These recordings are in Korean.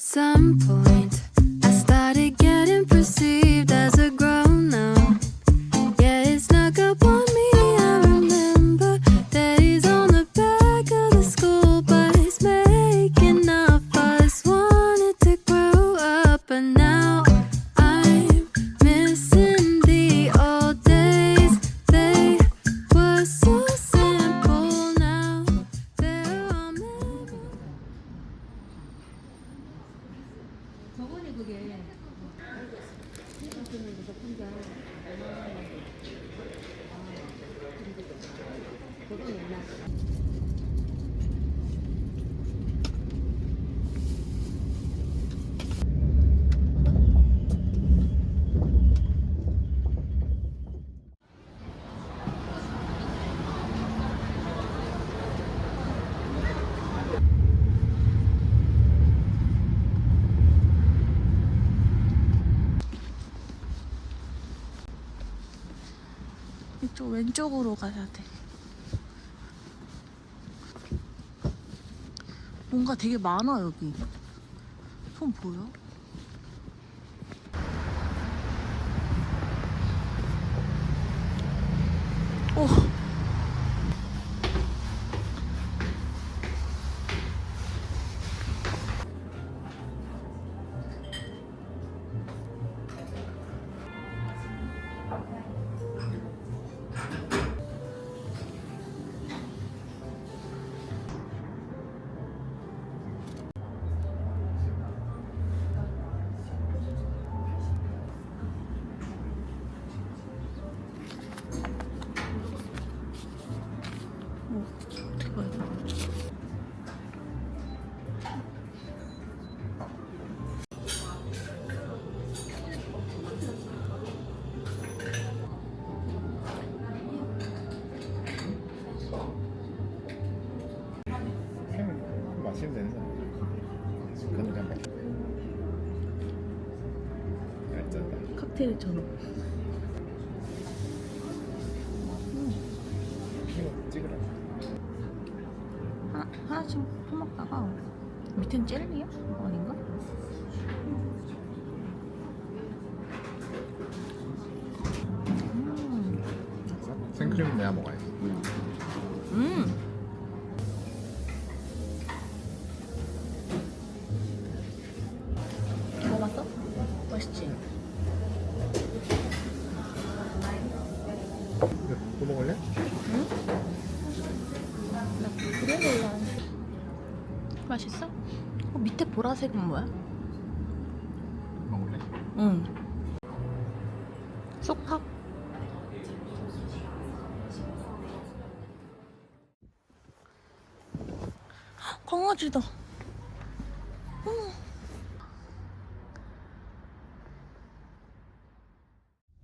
Some point, 이쪽 왼쪽으로 가야 돼. 뭔가 되게 많아 여기. 손 보여? 칵테일처럼. 하나, 하나씩 퍼먹다가 밑엔 젤리야? 아닌가? 음, 생크림 내가 먹어야지. 음. 맛있어? 어, 밑에 보라색은 뭐야? 먹을래? 응. 쏙팍. 강아지다. 어머.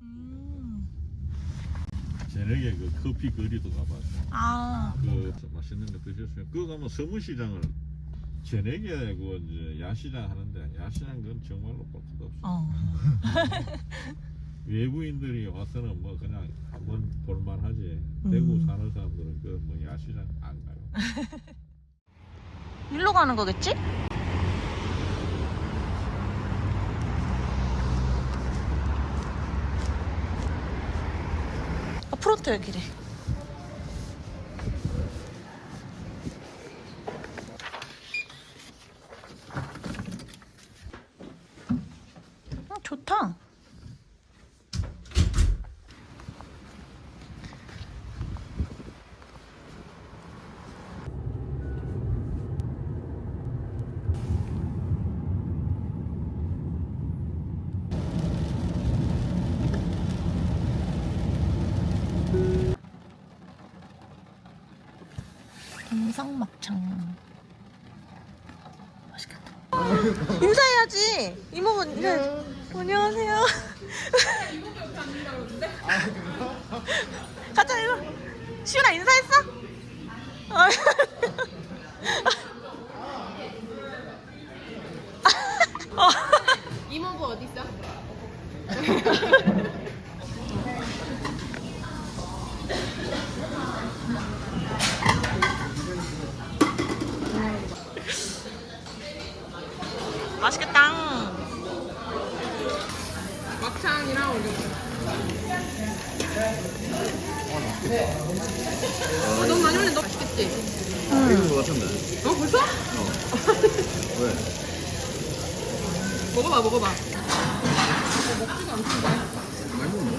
음. 저녁에 그 커피 거리도 가봤어. 아. 그 맛있는 거 드셨어요. 그거 가면 서문시장을 저녁에 그 야시장 하는데 야시장 그건 정말로 볼 수도 없어. 어. 외부인들이 와서는 뭐 그냥 한번 볼만하지. 음. 대구 사는 사람들은 그 뭐 야시장 안 가요. 일로 가는 거겠지? 아, 프론트 여기래. 어, 좋다. 김성막창. 맛있겠다. 인사해야지. 이모분. 안녕하세요. 가자 이거. 시윤아 인사했어? 어. 어. 이모부 어디 있어? 맛있. 맛있겠다. 막창이랑 오징어. 어, 너무 많이 올렸는데 너 맛있겠지? 익은 거 같은데. 어 벌써? 왜? 먹어봐 먹어봐. 많이 먹네.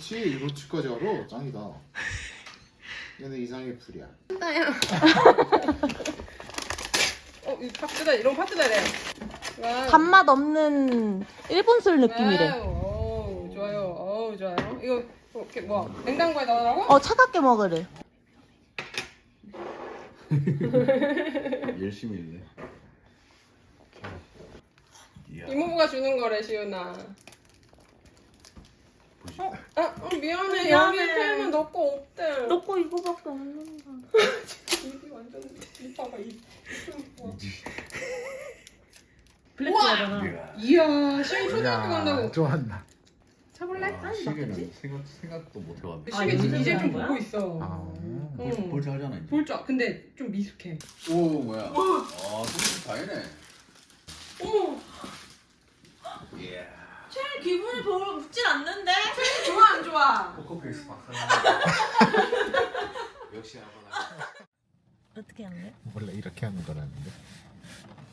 오, 이로치? 이로치까지 알아? 짱이다. 얘는 이상의 풀이야. 어, 이 파트다 이런 파트다 래 와. 단맛 없는 일본 술 느낌이래. 오, 좋아요. 어, 좋아요. 이거 이렇게 뭐 냉장고에 넣으라고? 어 차갑게 먹으래. 열심히 했네. 이모부가 주는 거래 시윤아. 어, 아, 어, 미안해. 미안해. 여기 펜은 넣고 없대. 넣고 이거밖에 없는다. 입이 완전 이 봐봐 이. 블랙이잖아. 이야, 시윤 초등학교 간다고. 좋아한다. 차볼래? 아, 시계는 생각, 생각도 못 해봤네. 시계 이제 이제 좀 거야? 보고 있어. 아, 응. 볼, 줄 알잖아, 이제. 볼 줄, 알- 근데 좀 미숙해. 오, 뭐야. 아, 소금 다이네. 어머, 이야. 기분이 별로 웃진 않는데? 좋아? 포커페이스 박사. 역시 아바나. 어떻게 하는 거야? 원래 이렇게 하는 거라는데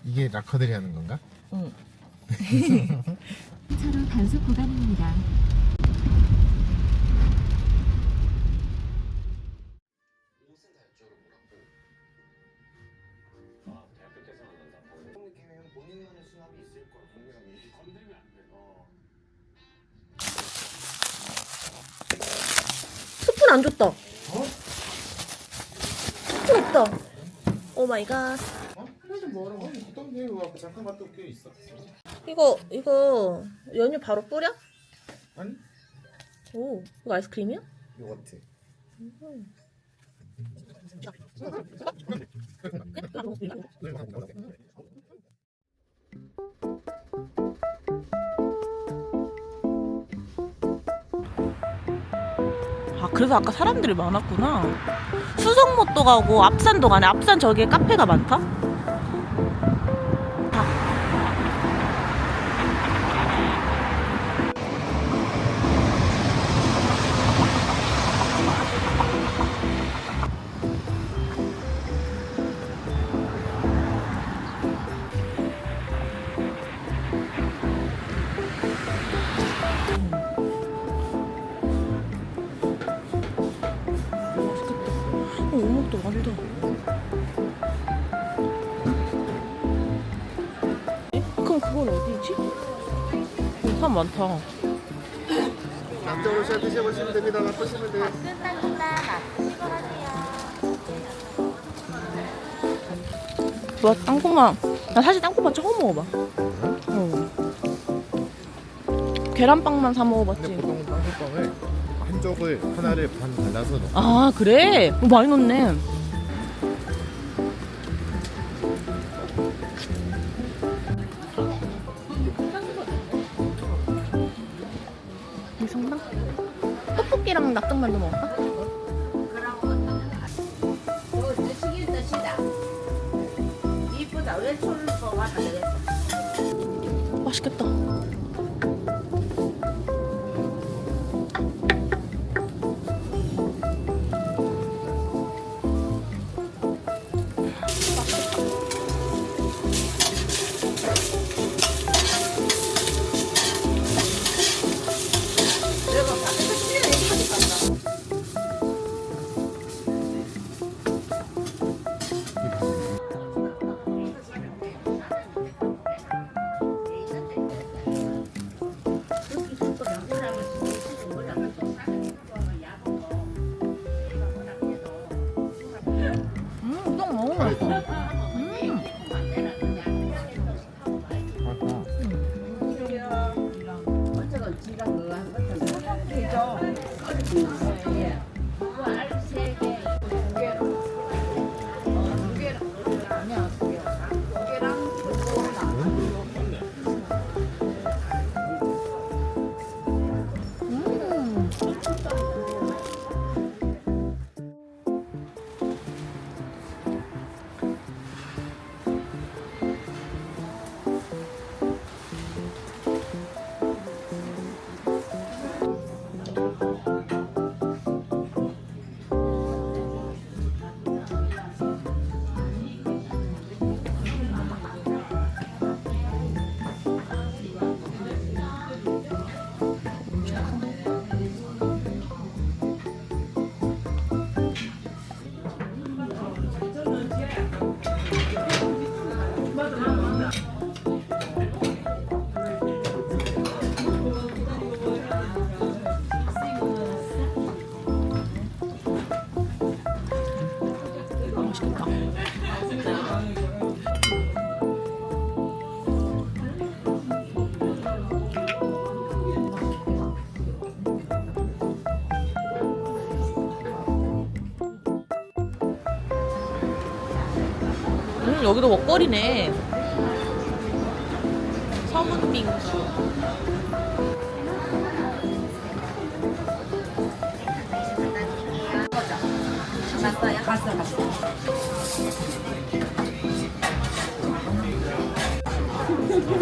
이게 락커들이 하는 건가? 응. 차로 단속 구간입니다. 본인만의 수납이 있을 거야, 분명히. 건들면 안 돼. 어. 스푼 안 줬다. 스푼 없다. 오 마이 갓. 어? 어떤 이거 앞에 잠깐 봤던 게 있어. 이거 이거 연유 바로 뿌려? 아니? 오 이거 아이스크림이야? 요거트. 아 그래서 아까 사람들이 많았구나. 수성못도 가고 앞산도 가네. 앞산 저기에 카페가 많다. 어디지? 어, 사람 많다. 남쪽으로 잘 드셔보시면 됩니다. 맛보시면 돼요. 와 땅콩맛. 나 사실 땅콩맛 처음 먹어봐. 어. 계란빵만 사 근데 먹어봤지. 보통 빵국빵을 한쪽을 하나를 반 갈라서 넣어. 아 그래? 뭐 많이 넣네. 떡볶이랑 낙동만두 먹을까? 맛있겠다. 여기도 먹거리네. 서문빙수.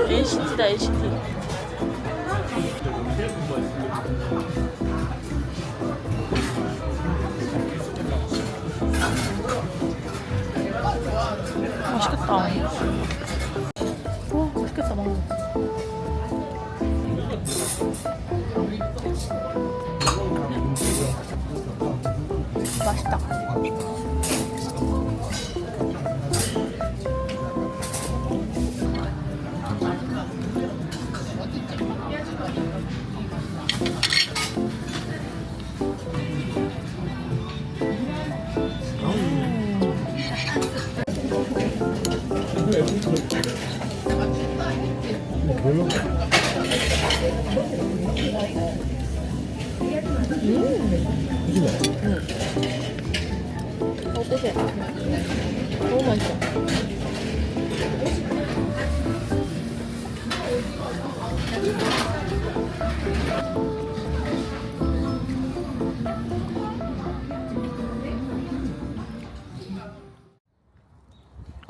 NCT다 NCT. 맛있겠다. 와 맛있겠다 망고. 맛있다.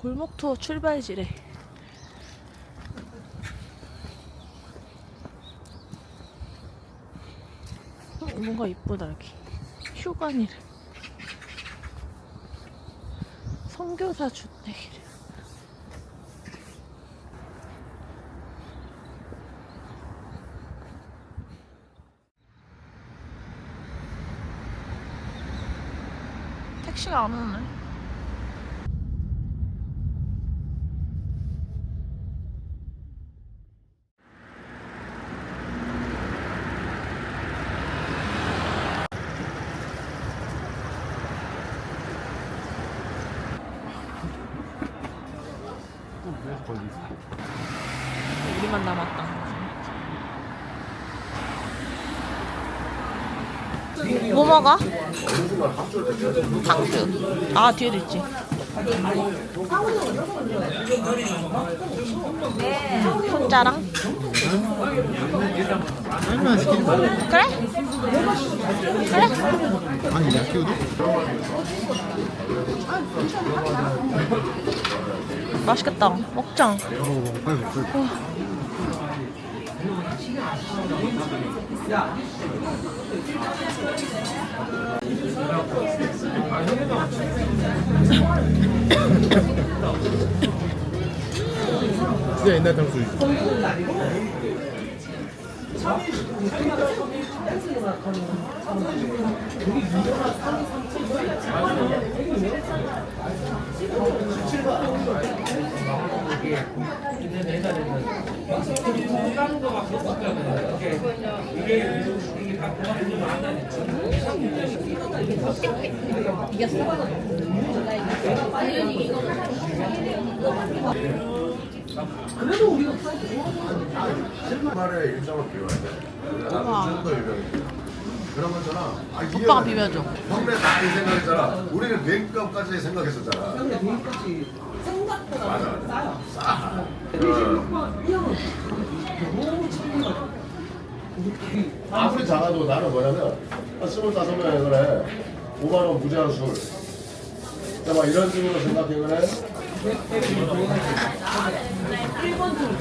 골목 투어 출발지래. 어, 뭔가 이쁘다 여기. 휴관이래. 선교사 주택이래. 택시가 안 오네. 우리만 남았다. 뭐 먹어? 탕수. 아 뒤에도 있지. 혼자랑? 마. 그래? 그래? 아니 야끼우도? 맛있겠다. 먹자. 어 빨리 먹어 빨리 진짜 옛날 탕수육 말에 일정을 비워야 돼. 우와. 좀더 유명해. 그러면 저는 아, 오빠가 비벼줘. 형네 다이 생각했잖아. 우리는 비행값까지 생각했었잖아. 비행값이 생각보다 맞아, 맞아. 싸. 아무리 작아도 나는 뭐냐면 스물다섯 명이 그래 5만 원 무제한 술. 막 이런 식으로 생각해 그래. 일본 좀